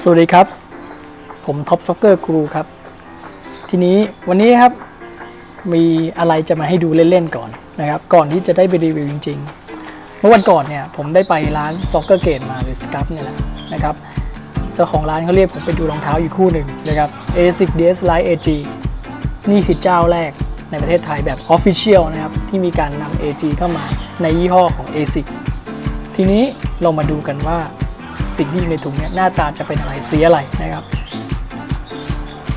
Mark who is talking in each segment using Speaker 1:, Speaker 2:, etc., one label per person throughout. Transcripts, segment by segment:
Speaker 1: สวัสดีครับ ผมท็อปซ็อกเกอร์ครูครับ ทีนี้วันนี้ครับมีอะไรจะมาให้ดูเล่นๆก่อนนะครับ ก่อนที่จะได้ไปรีวิวจริง ๆ เมื่อวันก่อนเนี่ยผมได้ไปร้านซ็อกเกอร์เกตมาหรือสกับเนี่ยแหละนะครับเจ้าของร้านเขาเรียกผมไปดูรองเท้าอยู่คู่หนึ่งนะครับ ASIC DS Lite AG นี่คือเจ้าแรกในประเทศไทยแบบ Official นะครับ ที่มีการนำ AG เข้ามาในยี่ห้อของ ASIC ทีนี้เรามาดูกันว่า สิ่งที่อยู่ในถุงเนี่ยหน้าตาจะเป็นอะไรสีอะไรนะครับ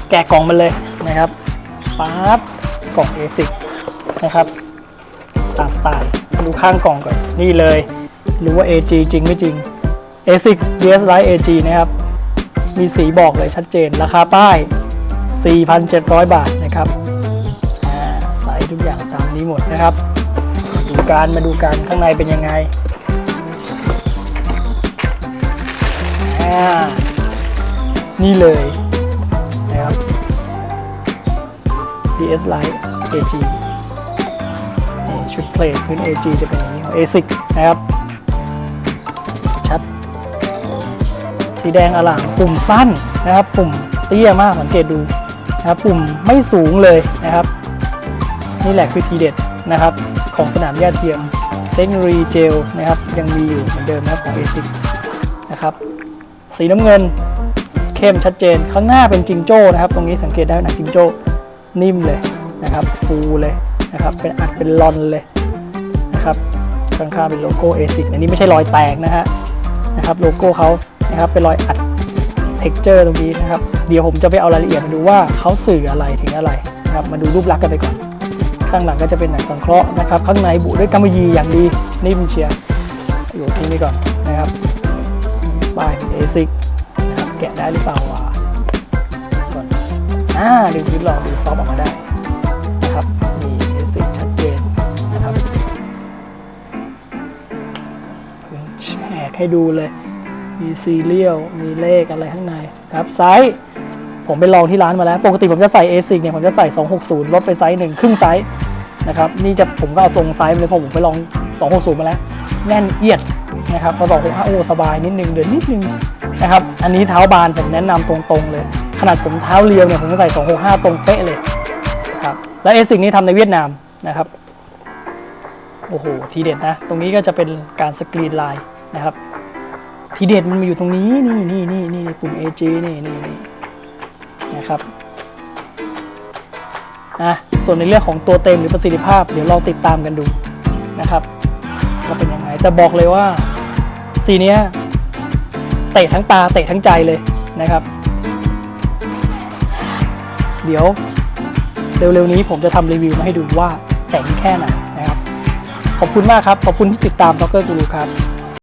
Speaker 1: แกะกล่องมันเลยนะครับปั๊บกล่อง A10 นะครับ ตามสไตล์ดูข้างกล่องก่อนนี่เลยหรือว่า AG จริงไม่จริง A10 DS Lite AG นะครับ มีสีบอกเลยชัดเจน ราคาป้าย 4,700 บาทนะครับใส่ทุกอย่างตามนี้หมดนะครับ ดูการมาดูกันข้างในเป็นยังไง อ่านี่เลยนะครับ DS Lite AG นี่ชุดเพลทพื้น AG จะเป็นอย่างนี้ของ ASIC นะครับ ชัด สีแดงอลามปุ่มสั้นนะครับ ปุ่มเตี้ยมากสังเกตดูนะครับปุ่มไม่สูงเลยนะครับ นี่แหละคือทีเด็ดนะครับ ของสนามหญ้าเทียมเทคโนโลยีเจลนะครับ ยังมีอยู่เหมือนเดิมนะครับของ ASIC นะครับ สีน้ำเงินเข้มชัดเจน ข้างหน้าเป็นจิงโจ้นะครับ ตรงนี้สังเกตได้หนังจิงโจ้นิ่มเลยนะครับ ฟูเลยนะครับ เป็นอัดเป็นลอนเลยนะครับข้างๆเป็นโลโก้ ASIC อันนี้ไม่ใช่รอยแตกนะฮะนะครับ โลโก้เขานะครับเป็นรอยอัด texture ตรงนี้นะครับ เดี๋ยวผมจะไปเอารายละเอียดมาดูว่าเขาสื่ออะไรถึงอะไรนะครับ มาดูรูปลักษณ์กันไปก่อน ข้างหลังก็จะเป็นหนังสังเคราะห์นะครับ ข้างในบุด้วยกำมะหยี่อย่างดีนิ่มเชียร์อยู่ที่นี่ก่อนนะครับ ป้ายเอซิกนะครับแกะได้หรือเปล่าวะก่อนอ่าดึงพื้นลองดูซอฟออกมาได้นะครับมีเอซิกชัดเจนนะครับพื้นแฉกให้ดูเลย มีซีเรียลมีเลขอะไรข้างในครับไซส์ผมไปลองที่ร้านมาแล้ว ปกติผมจะใส่ ASIC เนี่ยผมจะใส่ 260 ลดไปไซส์หนึ่งครึ่งไซส์นะครับนี่จะผมก็เอาทรงไซส์มาเลยพราะผมไปลอง 260 มาแล้ว แน่นเอียด นะครับพอบอกผมว่าโอ้สบายนิดนึงเดินนิดนึงนะครับ อันนี้เท้าบานผมแนะนำตรงๆเลย ขนาดผมเท้าเรียวเนี่ยผมก็ใส่265ตรงเป๊ะเลยครับแล้วเอซิกนี้ทำในเวียดนามนะครับโอ้โหทีเด็ดนะ ตรงนี้ก็จะเป็นการสกรีนไลายนะครับ ทีเด็ดมันมาอยู่ตรงนี้นี่นี่นี่นี่ปุ่ม AG นี่นี่นี่นะครับอะส่วนในเรื่องของตัวเต็มหรือประสิทธิภาพ เดี๋ยวเราติดตามกันดูนะครับ จะเป็นยังไง แต่บอกเลยว่าสีเนี้ยเตะทั้งตาเตะทั้งใจเลยนะครับ เดี๋ยวเร็วๆนี้ผมจะทำรีวิวมาให้ดูว่าเจ๋งแค่ไหนนะครับ ขอบคุณมากครับ ขอบคุณที่ติดตามด็อกเกอร์กูรูครับ